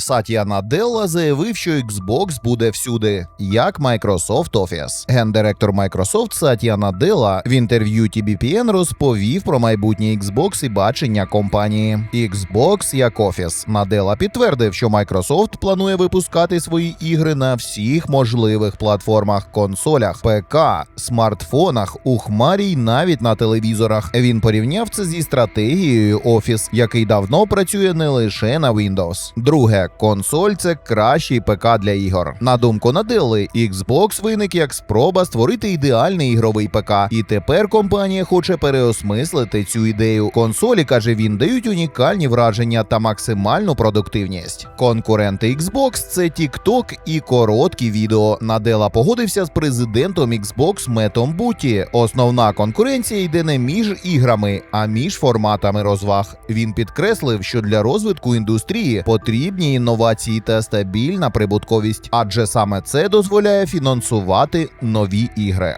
Сатія Наделла заявив, що Xbox буде всюди, як Microsoft Office. Гендиректор Microsoft Сатія Наделла в інтерв'ю TBPN розповів про майбутнє Xbox і бачення компанії. Xbox як Office. Наделла підтвердив, що Microsoft планує випускати свої ігри на всіх можливих платформах, консолях, ПК, смартфонах, у хмарі й навіть на телевізорах. Він порівняв це зі стратегією Office, який давно працює не лише на Windows. Друге, консоль це кращий ПК для ігор. На думку Наделли, Xbox виник як спроба створити ідеальний ігровий ПК, і тепер компанія хоче переосмислити цю ідею. Консолі каже він дають унікальні враження та максимальну продуктивність. Конкуренти Xbox це TikTok і короткі відео. Надела погодився з президентом Xbox Метом Буті. Основна конкуренція йде не між іграми, а між форматами розваг. Він підкреслив, що для розвитку індустрії потрібні інновації та стабільна прибутковість, адже саме це дозволяє фінансувати нові ігри.